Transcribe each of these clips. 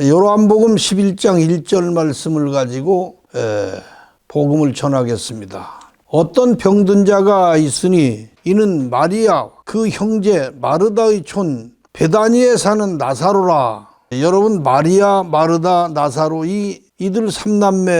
요한복음 11장 1절 말씀을 가지고 에, 복음을 전하겠습니다. 어떤 병든 자가 있으니 이는 마리아 그 형제 마르다의 촌 베다니에 사는 나사로라. 여러분 마리아 마르다 나사로 이 이들 삼남매는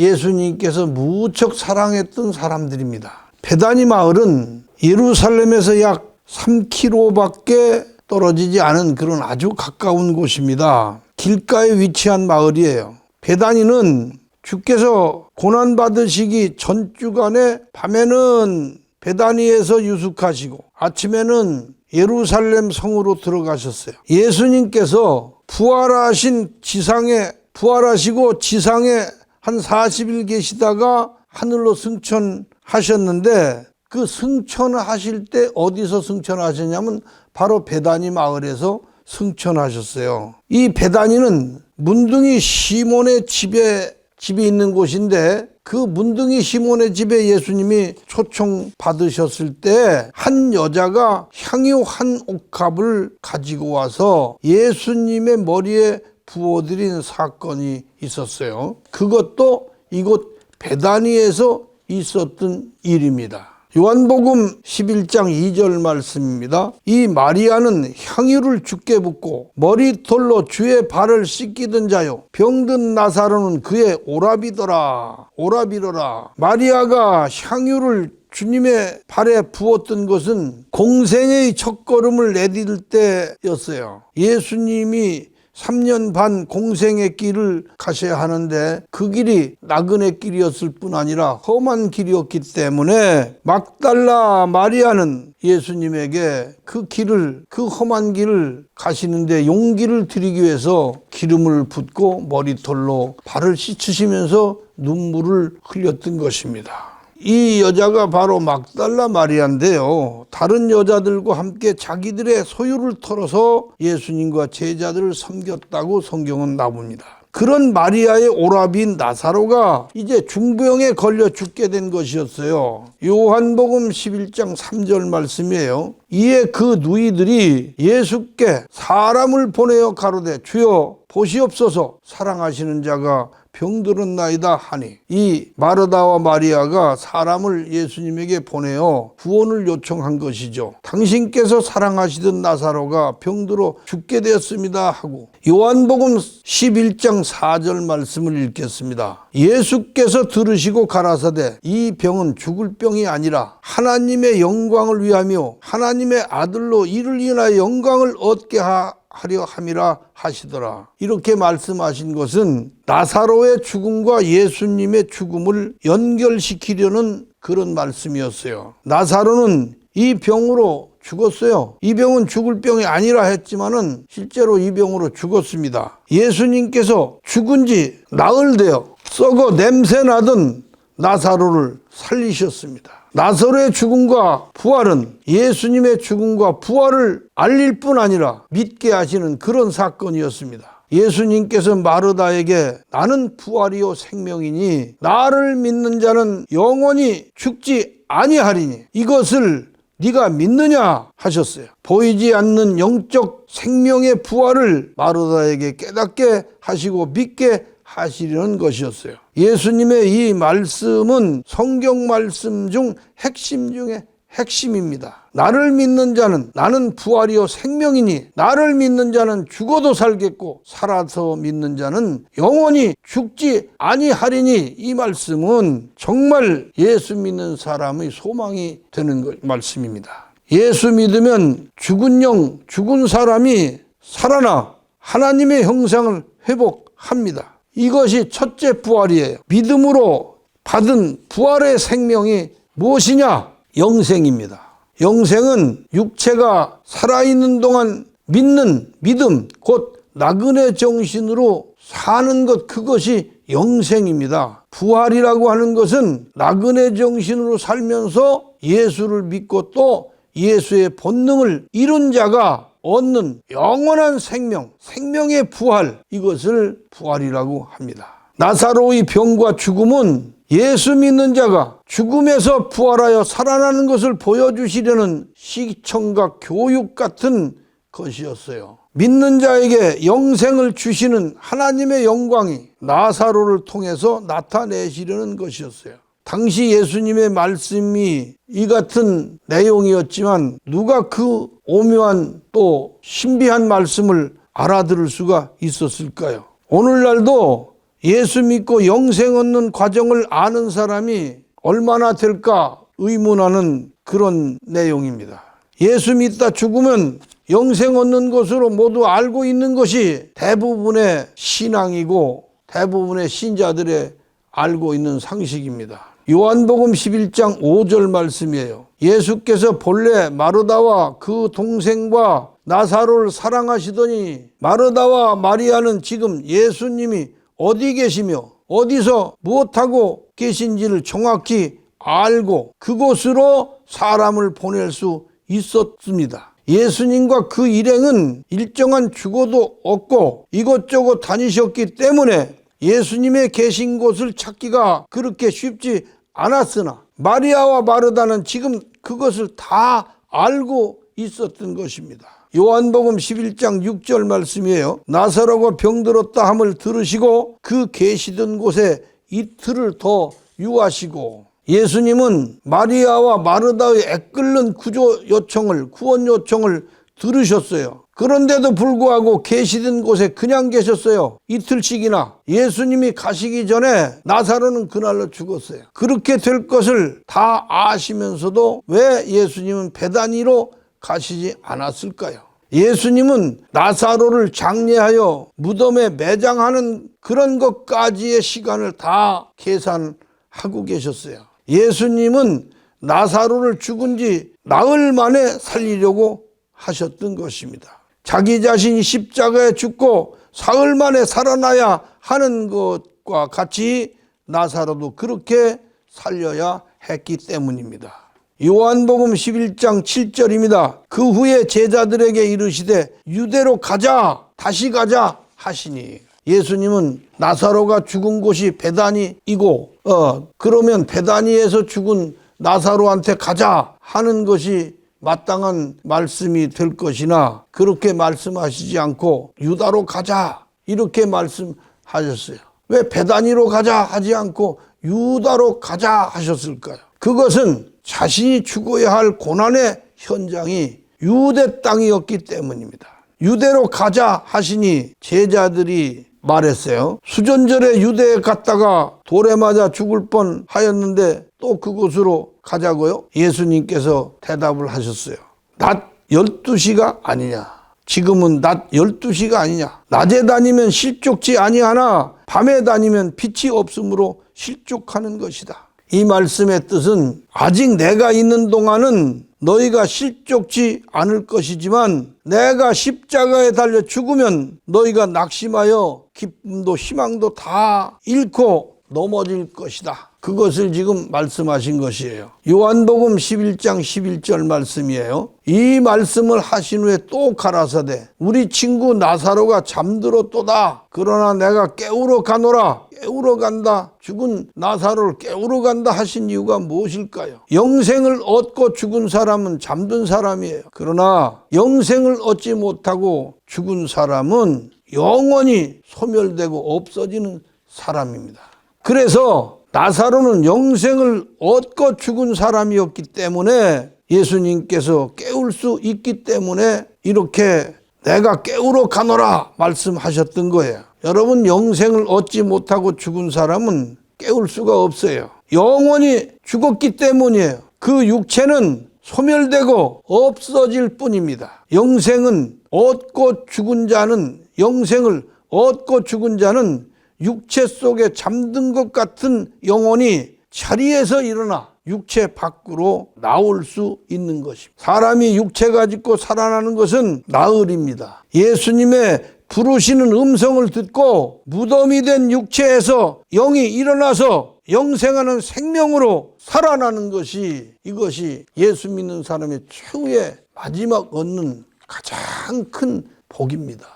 예수님께서 무척 사랑했던 사람들입니다. 베다니 마을은 예루살렘에서 약 3km밖에 떨어지지 않은 그런 아주 가까운 곳입니다. 길가에 위치한 마을이에요. 베다니는 주께서 고난 받으시기 전주간에 밤에는 베다니에서 유숙하시고 아침에는 예루살렘 성으로 들어가셨어요. 예수님께서 부활하신 지상에 부활하시고 지상에 한 40일 계시다가 하늘로 승천하셨는데 그 승천하실 때 어디서 승천하셨냐면 바로 베다니 마을에서 승천하셨어요. 이 베다니는 문둥이 시몬의 집에 집이 있는 곳인데 그 문둥이 시몬의 집에 예수님이 초청 받으셨을 때 한 여자가 향유 한 옥합을 가지고 와서 예수님의 머리에 부어드린 사건이 있었어요. 그것도 이곳 베다니에서 있었던 일입니다. 요한복음 11장 2절 말씀입니다. 이 마리아는 향유를 죽게 붓고 머리털로 주의 발을 씻기던 자요. 병든 나사로는 그의 오라비더라. 오라비더라. 마리아가 향유를 주님의 발에 부었던 것은 공생의 첫걸음을 내딜 때였어요. 예수님이 3년 반 공생의 길을 가셔야 하는데 그 길이 나그네 길이었을 뿐 아니라 험한 길이었기 때문에 막달라 마리아는 예수님에게 그 길을 그 험한 길을 가시는데 용기를 드리기 위해서 기름을 붓고 머리털로 발을 씻으시면서 눈물을 흘렸던 것입니다. 이 여자가 바로 막달라 마리아인데요. 다른 여자들과 함께 자기들의 소유를 털어서 예수님과 제자들을 섬겼다고 성경은 나옵니다. 그런 마리아의 오라비인 나사로가 이제 중병에 걸려 죽게 된 것이었어요. 요한복음 11장 3절 말씀이에요. 이에 그 누이들이 예수께 사람을 보내어 가로되 주여 보시옵소서 사랑하시는 자가 병들은 나이다 하니 이 마르다와 마리아가 사람을 예수님에게 보내어 구원을 요청한 것이죠. 당신께서 사랑하시던 나사로가 병들어 죽게 되었습니다 하고 요한복음 11장 4절 말씀을 읽겠습니다. 예수께서 들으시고 가라사대 이 병은 죽을 병이 아니라 하나님의 영광을 위하며 하나님의 아들로 이를 인하여 영광을 얻게 하 하려 함이라 하시더라. 이렇게 말씀하신 것은 나사로의 죽음과 예수님의 죽음을 연결시키려는 그런 말씀이었어요. 나사로는 이 병으로 죽었어요. 이 병은 죽을 병이 아니라 했지만은 실제로 이 병으로 죽었습니다. 예수님께서 죽은 지 나흘 되어 썩어 냄새 나던 나사로를 살리셨습니다. 나사로의 죽음과 부활은 예수님의 죽음과 부활을 알릴 뿐 아니라 믿게 하시는 그런 사건이었습니다. 예수님께서 마르다에게 나는 부활이요 생명이니 나를 믿는 자는 영원히 죽지 아니하리니 이것을 네가 믿느냐 하셨어요. 보이지 않는 영적 생명의 부활을 마르다에게 깨닫게 하시고 믿게 하시려는 것이었어요. 예수님의 이 말씀은 성경 말씀 중 핵심 중에 핵심입니다. 나를 믿는 자는 나는 부활이요 생명이니 나를 믿는 자는 죽어도 살겠고 살아서 믿는 자는 영원히 죽지 아니하리니 이 말씀은 정말 예수 믿는 사람의 소망이 되는 말씀입니다. 예수 믿으면 죽은 영, 죽은 사람이 살아나 하나님의 형상을 회복합니다. 이것이 첫째 부활이에요. 믿음으로 받은 부활의 생명이 무엇이냐? 영생입니다. 영생은 육체가 살아있는 동안 믿는 믿음, 곧 나그네 정신으로 사는 것, 그것이 영생입니다. 부활이라고 하는 것은 나그네 정신으로 살면서 예수를 믿고 또 예수의 본능을 이룬 자가 얻는 영원한 생명, 생명의 부활, 이것을 부활이라고 합니다. 나사로의 병과 죽음은 예수 믿는 자가 죽음에서 부활하여 살아나는 것을 보여주시려는 시청과 교육 같은 것이었어요. 믿는 자에게 영생을 주시는 하나님의 영광이 나사로를 통해서 나타내시려는 것이었어요. 당시 예수님의 말씀이 이 같은 내용이었지만 누가 그 오묘한 또 신비한 말씀을 알아들을 수가 있었을까요? 오늘날도 예수 믿고 영생 얻는 과정을 아는 사람이 얼마나 될까 의문하는 그런 내용입니다. 예수 믿다 죽으면 영생 얻는 것으로 모두 알고 있는 것이 대부분의 신앙이고 대부분의 신자들의 알고 있는 상식입니다. 요한복음 11장 5절 말씀이에요. 예수께서 본래 마르다와 그 동생과 나사로를 사랑하시더니 마르다와 마리아는 지금 예수님이 어디 계시며 어디서 무엇하고 계신지를 정확히 알고 그곳으로 사람을 보낼 수 있었습니다. 예수님과 그 일행은 일정한 주거도 없고 이것저것 다니셨기 때문에 예수님의 계신 곳을 찾기가 그렇게 쉽지 않았으나 마리아와 마르다는 지금 그것을 다 알고 있었던 것입니다. 요한복음 11장 6절 말씀이에요. 나사로가 병들었다 함을 들으시고 그 계시던 곳에 이틀을 더 유하시고 예수님은 마리아와 마르다의 애끓는 구조 요청을 구원 요청을 들으셨어요. 그런데도 불구하고 계시던 곳에 그냥 계셨어요. 이틀씩이나 예수님이 가시기 전에 나사로는 그날로 죽었어요. 그렇게 될 것을 다 아시면서도 왜 예수님은 배단위로 가시지 않았을까요? 예수님은 나사로를 장례하여 무덤에 매장하는 그런 것까지의 시간을 다 계산하고 계셨어요. 예수님은 나사로를 죽은 지 나흘 만에 살리려고 하셨던 것입니다. 자기 자신이 십자가에 죽고 사흘 만에 살아나야 하는 것과 같이 나사로도 그렇게 살려야 했기 때문입니다. 요한복음 11장 7절입니다. 그 후에 제자들에게 이르시되 유대로 가자 다시 가자 하시니 예수님은 나사로가 죽은 곳이 베다니이고 어 그러면 베다니에서 죽은 나사로한테 가자 하는 것이 마땅한 말씀이 될 것이나 그렇게 말씀하시지 않고 유다로 가자 이렇게 말씀하셨어요. 왜 베다니로 가자 하지 않고 유다로 가자 하셨을까요? 그것은 자신이 죽어야 할 고난의 현장이 유대 땅이었기 때문입니다. 유대로 가자 하시니 제자들이 말했어요. 수전절에 유대에 갔다가 돌에 맞아 죽을 뻔 하였는데 또 그곳으로 가자고요? 예수님께서 대답을 하셨어요. 낮 12시가 아니냐. 지금은 낮 12시가 아니냐. 낮에 다니면 실족지 아니하나 밤에 다니면 빛이 없으므로 실족하는 것이다. 이 말씀의 뜻은 아직 내가 있는 동안은 너희가 실족지 않을 것이지만 내가 십자가에 달려 죽으면 너희가 낙심하여 기쁨도 희망도 다 잃고 넘어질 것이다. 그것을 지금 말씀하신 것이에요. 요한복음 11장 11절 말씀이에요. 이 말씀을 하신 후에 또 가라사대 우리 친구 나사로가 잠들었도다. 그러나 내가 깨우러 가노라. 깨우러 간다. 죽은 나사로를 깨우러 간다 하신 이유가 무엇일까요? 영생을 얻고 죽은 사람은 잠든 사람이에요. 그러나 영생을 얻지 못하고 죽은 사람은 영원히 소멸되고 없어지는 사람입니다. 그래서 나사로는 영생을 얻고 죽은 사람이었기 때문에 예수님께서 깨울 수 있기 때문에 이렇게 내가 깨우러 가노라 말씀하셨던 거예요. 여러분 영생을 얻지 못하고 죽은 사람은 깨울 수가 없어요. 영원히 죽었기 때문이에요. 그 육체는 소멸되고 없어질 뿐입니다. 영생은 얻고 죽은 자는 영생을 얻고 죽은 자는 육체 속에 잠든 것 같은 영혼이 자리에서 일어나 육체 밖으로 나올 수 있는 것입니다. 사람이 육체 가지고 살아나는 것은 나흘입니다. 예수님의 부르시는 음성을 듣고 무덤이 된 육체에서 영이 일어나서 영생하는 생명으로 살아나는 것이 이것이 예수 믿는 사람의 최후의 마지막 얻는 가장 큰 복입니다.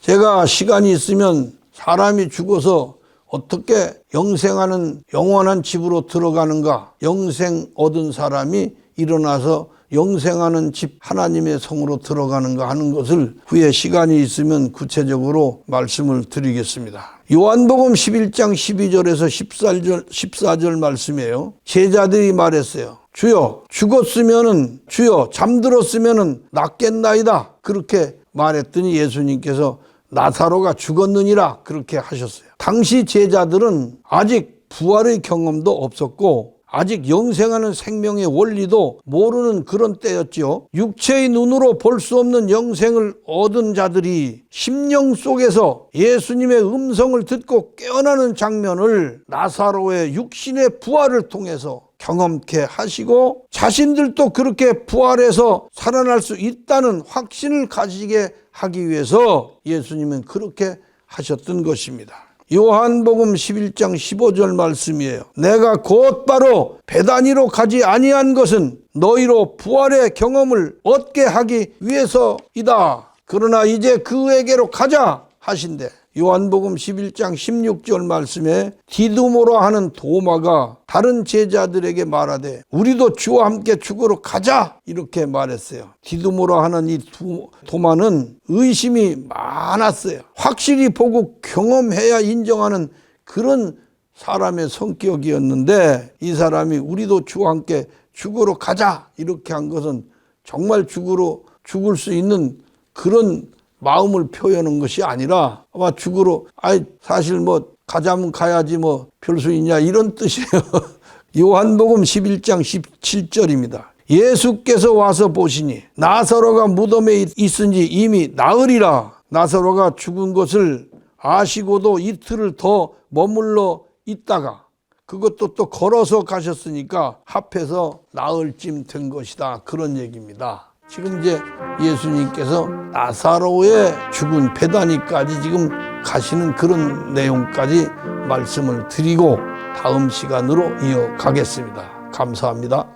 제가 시간이 있으면 사람이 죽어서 어떻게 영생하는 영원한 집으로 들어가는가? 영생 얻은 사람이 일어나서 영생하는 집 하나님의 성으로 들어가는가 하는 것을 후에 시간이 있으면 구체적으로 말씀을 드리겠습니다. 요한복음 11장 12절에서 14절, 14절 말씀이에요. 제자들이 말했어요. 주여 죽었으면은 주여 잠들었으면은 낫겠나이다. 그렇게 말했더니 예수님께서 나사로가 죽었느니라 그렇게 하셨어요. 당시 제자들은 아직 부활의 경험도 없었고 아직 영생하는 생명의 원리도 모르는 그런 때였지요. 육체의 눈으로 볼 수 없는 영생을 얻은 자들이 심령 속에서 예수님의 음성을 듣고 깨어나는 장면을 나사로의 육신의 부활을 통해서 경험케 하시고 자신들도 그렇게 부활해서 살아날 수 있다는 확신을 가지게 하기 위해서 예수님은 그렇게 하셨던 것입니다. 요한복음 11장 15절 말씀이에요. 내가 곧 바로 배단위로 가지 아니한 것은 너희로 부활의 경험을 얻게 하기 위해서이다. 그러나 이제 그에게로 가자 하신대. 요한복음 11장 16절 말씀에 디두모라 하는 도마가 다른 제자들에게 말하되 우리도 주와 함께 죽으러 가자 이렇게 말했어요. 디두모라 하는 이 두- 도마는 의심이 많았어요. 확실히 보고 경험해야 인정하는 그런 사람의 성격이었는데 이 사람이 우리도 주와 함께 죽으러 가자 이렇게 한 것은 정말 죽으러 죽을 수 있는 그런 마음을 표현한 것이 아니라 아마 죽으러 아이 사실 뭐 가자면 가야지 뭐 별 수 있냐 이런 뜻이에요. 요한복음 11장 17절입니다. 예수께서 와서 보시니 나사로가 무덤에 있은지 이미 나으리라 나사로가 죽은 것을 아시고도 이틀을 더 머물러 있다가 그것도 또 걸어서 가셨으니까 합해서 나흘 쯤 된 것이다 그런 얘기입니다. 지금 이제 예수님께서 나사로의 죽은 배단위까지 지금 가시는 그런 내용까지 말씀을 드리고 다음 시간으로 이어가겠습니다. 감사합니다.